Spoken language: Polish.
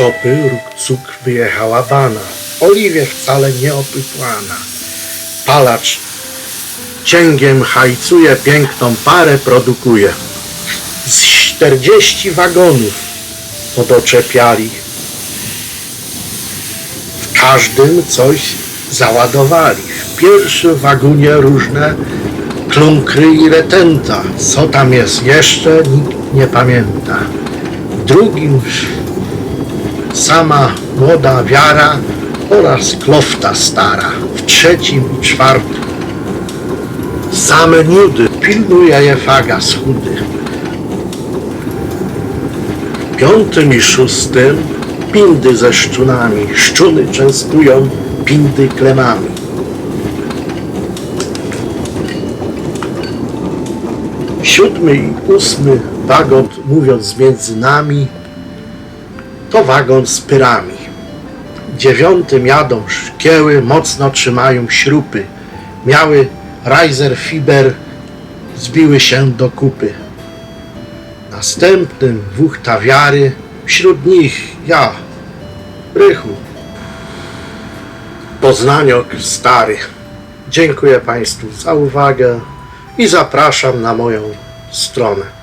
szopy rukcuk wyjechała bana. Oliwie wcale nie opypłana. Palacz cięgiem hajcuje, piękną parę produkuje. Z 40 wagonów podoczepiali. W każdym coś załadowali. W pierwszym wagonie różne klunkry i retenta. Co tam jest jeszcze, nikt nie pamięta. W drugim sama młoda wiara oraz klofta stara. W trzecim i czwartym same nudy. Pilnuje je faga chudy. W piątym i szóstym pindy ze szczunami. Szczuny częstują pindy klemami. Siódmy i ósmy wagon, mówiąc między nami, to wagon z pyrami. Dziewiątym jadą szkieły, mocno trzymają śrupy. Miały Riser Fiber, zbiły się do kupy. Następnym dwóch tawiary, wśród nich ja, Rychu. Poznaniok stary. Dziękuję Państwu za uwagę i zapraszam na moją stronę.